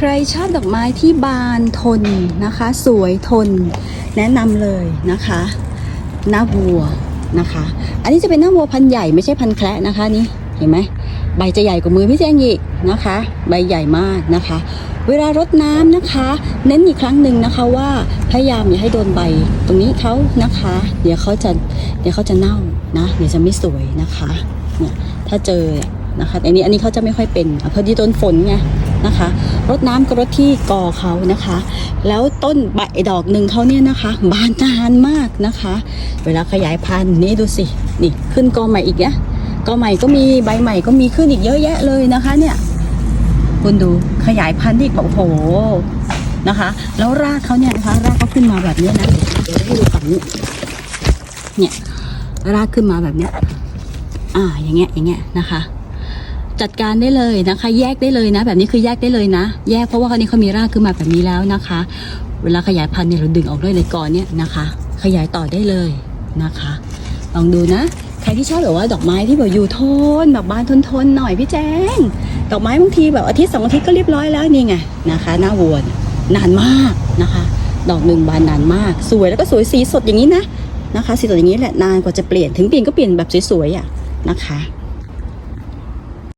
ใครชอบดอกไม้ที่บานทนนะคะ สวยทน แนะนำเลยนะคะหน้าวัวนะคะ อันนี้จะเป็นหน้าวัวพันใหญ่ไม่ใช่พันแคระนะคะนี่เห็นไหมใบจะใหญ่กว่ามือพี่แจงอีกนะคะ ใบใหญ่มากนะคะ เวลารดน้ำนะคะ เน้นอีกครั้งหนึ่งนะคะว่าพยายามอย่าให้โดนใบตรงนี้เขานะคะ เดี๋ยวเขาจะเดี๋ยวเขาจะเน่านะ เดี๋ยวจะไม่สวยนะคะเนี่ยถ้าเจอ นะคะแต่อันนี้อันนี้เขาจะไม่ค่อยเป็นอะพอดีโดนฝนไงนะคะรดน้ำก็รดที่กอเขานะคะ แล้วต้นใบดอกหนึ่งเขาเนี่ยนะคะ บานนานมากนะคะ เวลาขยายพันธุ์นี่ดูสินี่ขึ้นกอใหม่อีกเนี่ยกอใหม่ก็มีใบใหม่ก็มีขึ้นอีกเยอะแยะเลยนะคะเนี่ยคุณดูขยายพันธุ์อีกแบบโอ้โหนะคะ แล้วรากเขาเนี่ยนะคะรากเขาขึ้นมาแบบนี้นะเดี๋ยวให้ดูฝั่งนี้เนี่ยรากขึ้นมาแบบเนี้ยอ่าอย่างเงี้ยอย่างเงี้ยนะคะ จัดการได้เลยนะคะ แยกได้เลยนะ แบบนี้คือแยกได้เลยนะ แยกเพราะว่าคราวนี้เขามีรากขึ้นมาแบบนี้แล้วนะคะ เวลาขยายพันธุ์เนี่ยเราดึงออกด้เลยก่อนเนี่ยนะคะ ขยายต่อได้เลยนะคะ ลองดูนะใครที่ชอบแบบว่าดอกไม้ที่แบบอยู่ทนแบบบานทนทนๆหน่อยพี่แจ้งดอกไม้บางทีแบบอาทิตย์สองอาทิตย์ก็เรียบร้อยแล้วนี่ไงนะคะ หน้าวัวนนานมากนะคะ ดอกหนึ่งบานนานมาก สวยแล้วก็สวยสีสดอย่างนี้นะนะคะ สีสดอย่างนี้แหละนานกว่าจะเปลี่ยนถึงเปลี่ยนก็เปลี่ยนแบบสวยๆอะนะคะ